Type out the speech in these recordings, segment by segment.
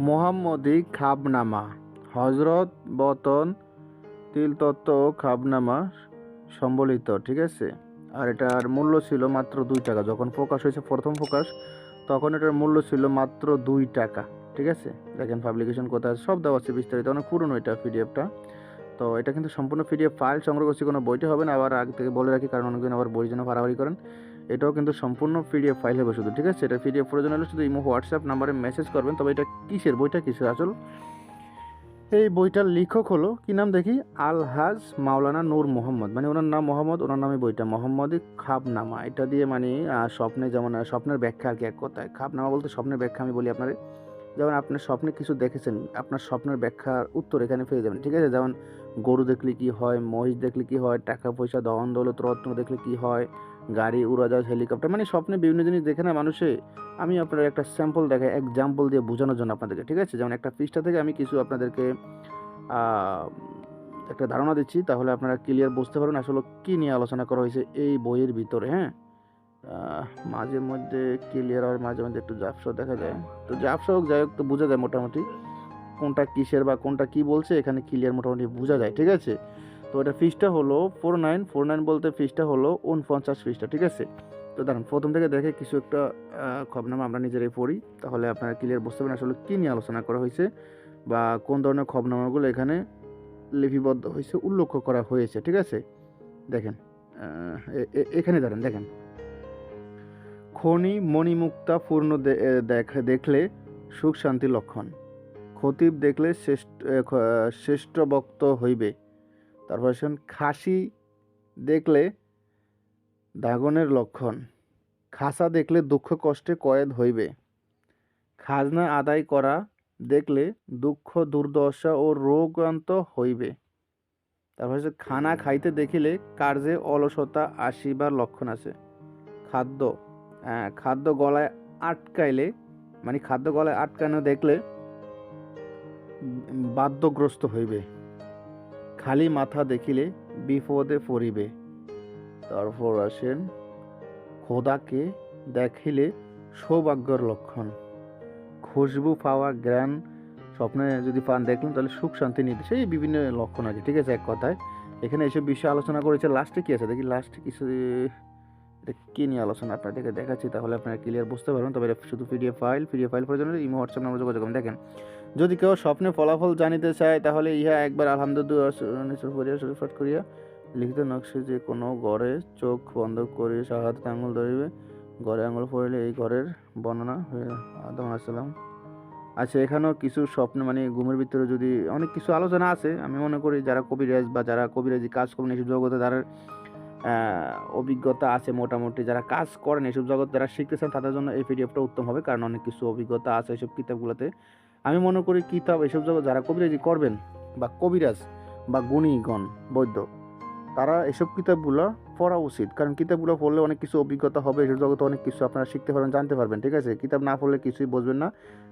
মোহাম্মদী খাবনামা হজরত বতন তিলতত্ত্ব খাবনামা সম্বলিত ঠিক আছে? আর এটার মূল্য ছিল মাত্র দুই টাকা। যখন প্রকাশ হয়েছে প্রথম প্রকাশ তখন এটার মূল্য ছিল মাত্র দুই টাকা ঠিক আছে? দেখেন পাবলিকেশন কোথায়? আছে, সব দেওয়া আছে বিস্তারিত অনেক পুরনো এটা পিডিএফটা তো এটা কিন্তু সম্পূর্ণ পিডিএফ ফাইল সংগ্রহ করছি কোনো বইটা হবে না আবার আগে থেকে বলে রাখি কারণ অনেকদিন আবার বইয়ের জন্য ভাড়াভাড়ি করেন। এটাও কিন্তু সম্পূর্ণ পিডিএফ ফাইল হবে শুধু, ঠিক আছে? এটা পিডিএফ প্রয়োজন হলে শুধু ইমো হোয়াটসঅ্যাপ নাম্বারে মেসেজ করবেন, তবে এটা কিসের? বইটা কিসের? আসল এই বইটার লেখক হলো, কি নাম দেখি? আলহাজ মাওলানা নূর মোহাম্মদ। মানে ওনার নাম মোহাম্মদ, ওনার নামে বইটা। মোহাম্মদ খাবনামা এটা দিয়ে মানে স্বপ্নে যেমন স্বপ্নের ব্যাখ্যা আর কি এক কথায়। খাবনামা বলতে স্বপ্নের ব্যাখ্যা আমি বলি আপনার। যেমন আপনার স্বপ্নে কিছু দেখেছেন, আপনার স্বপ্নের ব্যাখ্যার উত্তর এখানে পেয়ে যাবেন, ঠিক আছে? যেমন গরু দেখলে কি হয়, মহিষ দেখলে কি হয়, টাকা পয়সা দহন দৌলত, রত্ন দেখলে কি হয়, গাড়ি উড়াজাহাজ হেলিকপ্টার মানে স্বপ্নে বিভিন্ন জিনিস দেখে না মানুষে, আমি আপনার একটা স্যাম্পল দেখাই এক্সাম্পল দিয়ে বোঝানোর জন্য আপনাদেরকে, ঠিক আছে? যেমন একটা পৃষ্ঠা থেকে আমি কিছু আপনাদেরকে একটা ধারণা দিচ্ছি, তাহলে আপনারা ক্লিয়ার বুঝতে পারবেন আসলে কী নিয়ে আলোচনা করা হয়েছে এই বইয়ের ভিতরে হ্যাঁ? মাঝে মধ্যে ক্লিয়ার আর মাঝে মধ্যে একটু জাপসা দেখা যায়। তো জাপসা হোক যাই হোক তো বোঝা যায় মোটামুটি কোনটা কিসের বা কোনটা কি বলছে এখানে ক্লিয়ার মোটামুটি বোঝা যায় ঠিক আছে? তো এটা ফিসটা হলো ফোর নাইন ফোর নাইন বলতে ফিসটা হলো উনপঞ্চাশ ফিসটা ঠিক আছে? তো দাঁড়ান প্রথম থেকে দেখে কিছু একটা আহ, খবনামা আমরা নিজেরাই পড়ি তাহলে আপনারা ক্লিয়ার বুঝতে পারেন আসলে কী নিয়ে আলোচনা করা হয়েছে বা কোন ধরনের খবনামাগুলো এখানে লিপিবদ্ধ হয়েছে উল্লেখ করা হয়েছে ঠিক আছে? দেখেন এখানে দাঁড়ান দেখেন। খনি মণিমুক্তা পূর্ণ দেখলে সুখ শান্তি লক্ষণ। খতিব দেখলে শ্রেষ্ঠ শ্রেষ্ঠ বক্ত হইবে। তারপর খাসি দেখলে দাগনের লক্ষণ। খাসা দেখলে দুঃখ কষ্টে কয়েদ হইবে। খাজনা আদায় করা দেখলে দুঃখ, দুর্দশা ও রোগান্ত হইবে। তারপর হচ্ছে খানা খাইতে দেখিলে কার্যে অলসতা আসিবার লক্ষণ আছে। খাদ্য খাদ্য গলায় আটকাইলে মানে খাদ্য গলায় আটকানো দেখলে উম, বাদ্যগ্রস্ত হইবে। খালি মাথা দেখিলে বিপদে পড়িবে। তারপর আসেন খোদাকে দেখিলে সৌভাগ্যর লক্ষণ। খুশবু পাওয়া জ্ঞান স্বপ্নে যদি পান দেখলেন তাহলে সুখ শান্তি নিতে সেই বিভিন্ন লক্ষণ আছে। ঠিক আছে এক কথায়। এখানে এইসব বিষয়ে আলোচনা করেছে লাস্টে কি আছে? দেখি লাস্টে কিছু কী নিয়ে আলোচনা? আপনাদেরকে দেখাচ্ছি তাহলে আপনারা ক্লিয়ার বুঝতে পারবেন। তবে শুধু পিডিএফ ফাইল পিডিএফ ফাইল প্রয়োজন ইমো হোয়াটসঅ্যাপ নাম্বার যোগাযোগ করবেন। দেখেন যদি কেউ স্বপ্নে ফলাফল জানিতে চায় তাহলে ইহা একবার আলহামদুলিল্লাহ পাঠ করিয়া লিখিত নকশে যে কোনো ঘরে চোখ বন্ধ করে সাহায্য আঙুল ধরিবে ঘরে আঙুল পড়লে এই ঘরের বর্ণনা হয়ে আদম আসসালাম আচ্ছা এখানেও কিছু স্বপ্ন মানে ঘুমের ভিতরে যদি অনেক কিছু আলোচনা আছে আমি মনে করি যারা কবিরাজ বা যারা কবিরাজি কাজ করেন এসব জগতে আহ, অভিজ্ঞতা আছে মোটামুটি। যারা কাজ করেন, এসব জগৎ যারা শিখতেছেন, তাদের জন্য এই পিডিএফটা উত্তম হবে, কারণ অনেক কিছু অভিজ্ঞতা আছে এসব কিতাবগুলোতে। আমি মনে করি কিতাব, এসব জগৎ যারা কবিরাজি করবেন বা কবিরাজ বা গুণীগণ, বৈদ্য, তারা এসব কিতাবগুলো পড়া উচিত। কারণ কিতাবগুলো পড়লে অনেক কিছু অভিজ্ঞতা হবে, এসব জগতে অনেক কিছু আপনারা শিখতে পারবেন, জানতে পারবেন, ঠিক আছে? কিতাব না পড়লে কিছুই বুঝবেন না।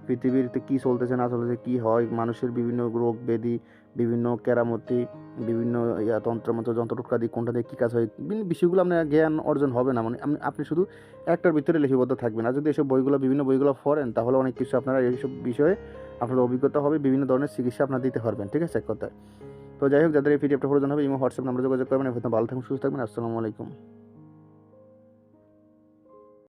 পৃথিবীতে কী চলতেছে, না চলতেছে, কী হয়, মানুষের বিভিন্ন রোগ, ব্যাধি, বিভিন্ন কেরামতি বিভিন্ন, ইয়া তন্ত্রমন্ত্র যন্ত্রটুকাদি কোনটা দিয়ে কী কাজ হয় বিভিন্ন বিষয়গুলো আপনার জ্ঞান অর্জন হবে না। মানে আপনি- আপনি শুধু একটার ভিতরে লিখিবদ্ধ থাকবেন। আর যদি এসব বইগুলো, বিভিন্ন বইগুলো পড়েন, তাহলে অনেক কিছু আপনারা এইসব বিষয়ে আপনার অভিজ্ঞতা হবে, বিভিন্ন ধরনের চিকিৎসা আপনার দিতে পারবেন। ঠিক আছে, এক কথায়। তো যাই হোক, যাদের এই পিডিএফটা প্রয়োজন হবে, ইমো, হোয়াটসঅ্যাপ নাম্বার যোগাযোগ করবেন। এবং ভালো থাকুন সুস্থ থাকবেন। আসসালামু আলাইকুম।